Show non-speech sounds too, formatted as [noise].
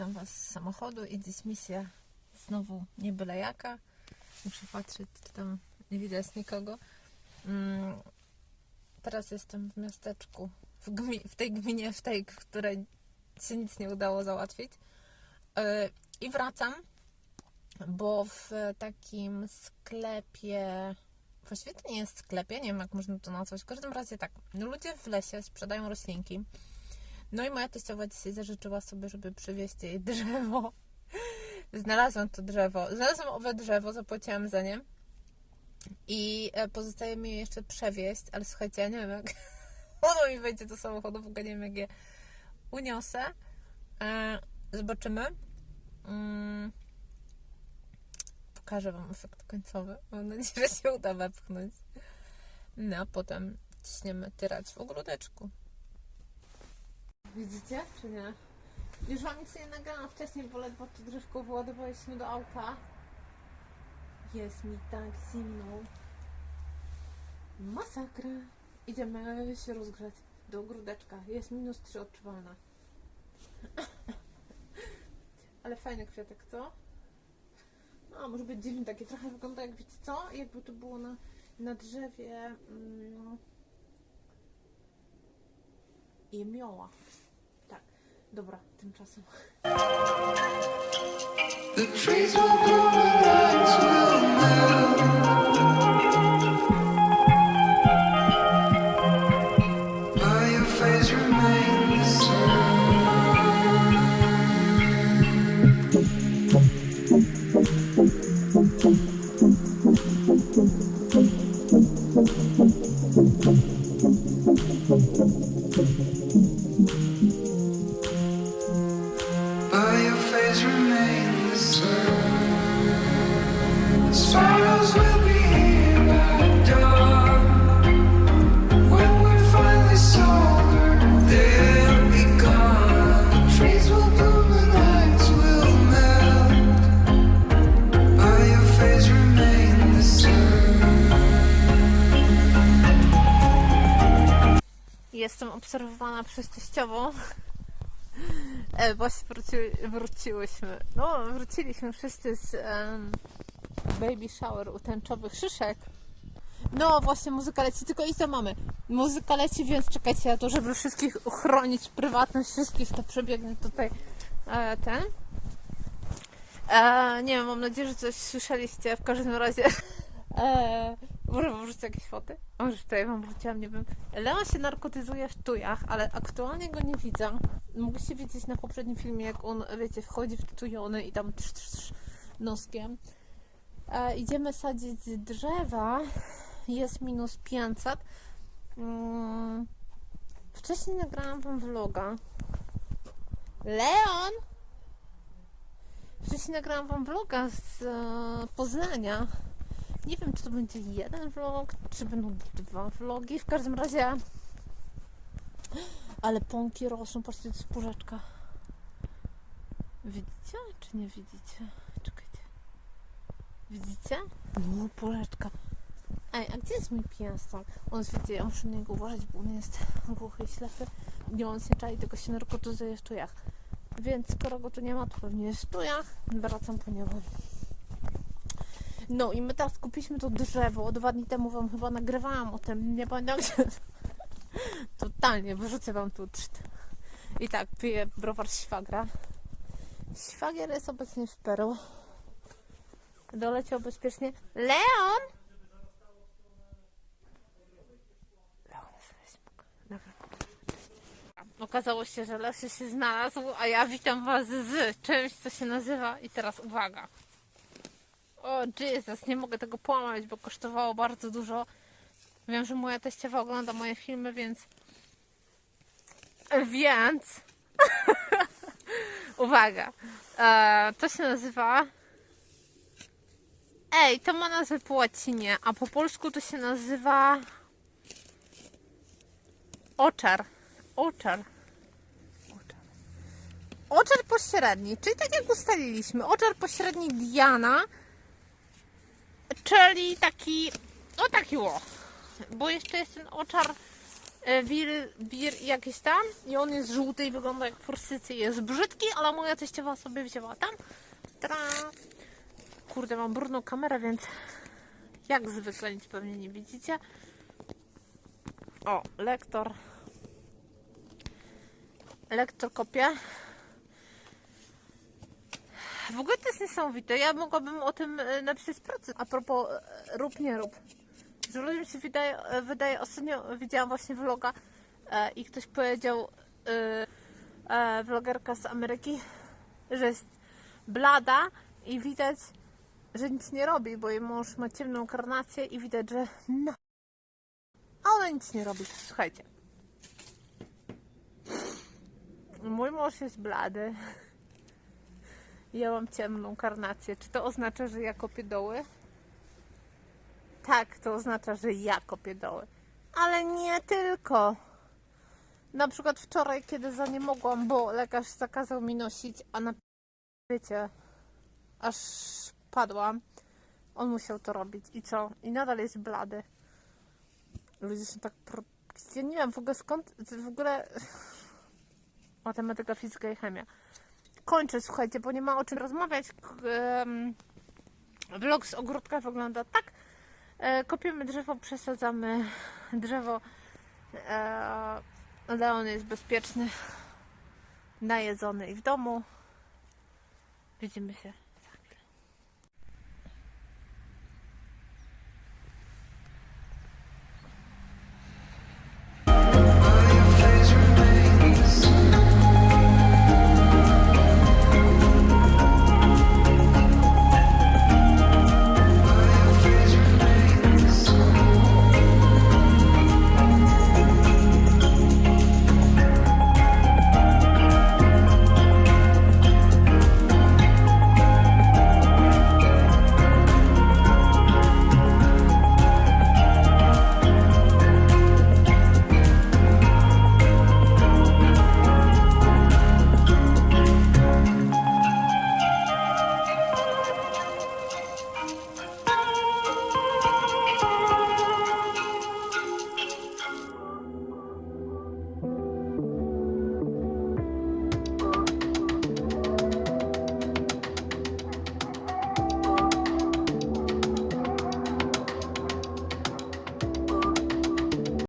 witam Was z samochodu i dziś misja znowu nie byle jaka. Muszę patrzeć, czy tam nie widać nikogo. Mm, teraz jestem w miasteczku, w, gmi- w tej gminie, w tej, której się nic nie udało załatwić. Yy, I wracam, bo w takim sklepie, właściwie to nie jest sklepie, nie wiem jak można to nazwać, w każdym razie tak, ludzie w lesie sprzedają roślinki. No i moja teściowa dzisiaj zażyczyła sobie, żeby przywieźć jej drzewo. [laughs] Znalazłam to drzewo. Znalazłam owe drzewo, zapłaciłam za nie. I e, pozostaje mi je jeszcze przewieźć, ale słuchajcie, ja nie wiem jak [laughs] ono mi wejdzie do samochodu, w ogóle nie wiem jak je uniosę. E, zobaczymy. Mm. Pokażę Wam efekt końcowy. Mam nadzieję, że się uda wepchnąć. No, a potem ciśniemy tyrać w ogródeczku. Widzicie, czy nie? Już wam nic nie nagrałam wcześniej, bo ledwo to drzewko wyładowaliśmy do auta. Jest mi tak zimno. Masakra. Idziemy się rozgrzać do ogródeczka. Jest minus 3 odczuwalne. [laughs] Ale fajny kwiatek, co? No, może być dziwny taki. Trochę wygląda jak, wiecie co? Jakby to było na, na drzewie... Mm, jemioła. Tak, dobra, tymczasem. The trees will obserwowana przez teściową. E, właśnie wróci, wróciłyśmy. No, wróciliśmy wszyscy z em, baby shower u tęczowych szyszek. No, właśnie muzyka leci, tylko i to mamy. Muzyka leci, więc czekajcie na to, żeby wszystkich uchronić prywatność wszystkich, to przebiegnę tutaj e, ten. E, nie wiem, mam nadzieję, że coś słyszeliście. W każdym razie. E, może wrzucę jakieś foty? A Może tutaj wam wrzuciłam, nie wiem. Leon się narkotyzuje w tujach, ale aktualnie go nie widzę. Mogliście widzieć na poprzednim filmie, jak on, wiecie, wchodzi w tujony i tam trz, trz, trz, noskiem. E, idziemy sadzić drzewa. Jest minus 500. Mm, wcześniej nagrałam wam vloga. Leon! Wcześniej nagrałam wam vloga z e, Poznania. Nie wiem, czy to będzie jeden vlog, czy będą dwa vlogi. W każdym razie. Ale pąki rosną, patrzcie, to jest. Widzicie, czy nie widzicie? Czekajcie. Widzicie? No, purzeczka. Ej, a gdzie jest mój pies tam? On jest, wiecie, ja muszę na niego uważać, bo on jest głuchy i ślepy. Nie on się czai, tylko się narkotyzuje w czujach. Więc skoro go tu nie ma, to pewnie jest tu ja. Wracam po niego. No i my teraz kupiliśmy to drzewo. Dwa dni temu wam chyba nagrywałam o tym. Nie pamiętam gdzie. Totalnie, wyrzucę wam tu. I tak, piję browar świagra. Świagier jest obecnie w Peru. Doleciał bezpiecznie. Leon! Leon. Okazało się, że Lesy się znalazł, a ja witam Was z czymś, co się nazywa. I teraz uwaga. O Jezus, nie mogę tego połamać, bo kosztowało bardzo dużo. Wiem, że moja teściowa ogląda moje filmy, więc... Więc... [laughs] Uwaga. E, to się nazywa... Ej, to ma nazwę po łacinie, a po polsku to się nazywa... Oczar. Oczar. Oczar. Pośredni, czyli tak jak ustaliliśmy, oczar pośredni Diana, czyli taki, o taki ło, bo jeszcze jest ten oczar e, wir, wir jakiś tam i on jest żółty i wygląda jak forsycy, jest brzydki, ale moja teściowa sobie wzięła tam. Tra. Kurde, mam brudną kamerę, więc jak zwykle nic pewnie nie widzicie. O, lektor. Lektor kopia. W ogóle to jest niesamowite. Ja mogłabym o tym e, napisać pracę. A propos e, rób, nie rób. Że ludziom się wydaje, e, wydaje ostatnio widziałam właśnie vloga e, i ktoś powiedział, e, e, vlogerka z Ameryki, że jest blada i widać, że nic nie robi, bo jej mąż ma ciemną karnację i widać, że no. A ona nic nie robi. Słuchajcie. Mój mąż jest blady. Ja mam ciemną karnację. Czy to oznacza, że ja kopię doły? Tak, to oznacza, że ja kopię doły. Ale nie tylko. Na przykład wczoraj, kiedy za nie mogłam, bo lekarz zakazał mi nosić, a na wiecie, aż padłam. On musiał to robić. I co? I nadal jest blady. Ludzie są tak... Pro... Ja nie wiem w ogóle skąd... W ogóle... [laughs] Matematyka, fizyka i chemia. Kończę, słuchajcie, bo nie ma o czym rozmawiać. Vlog z ogródka wygląda tak. E, Kopiemy drzewo, przesadzamy drzewo. E, Leon jest bezpieczny, najedzony i w domu. Widzimy się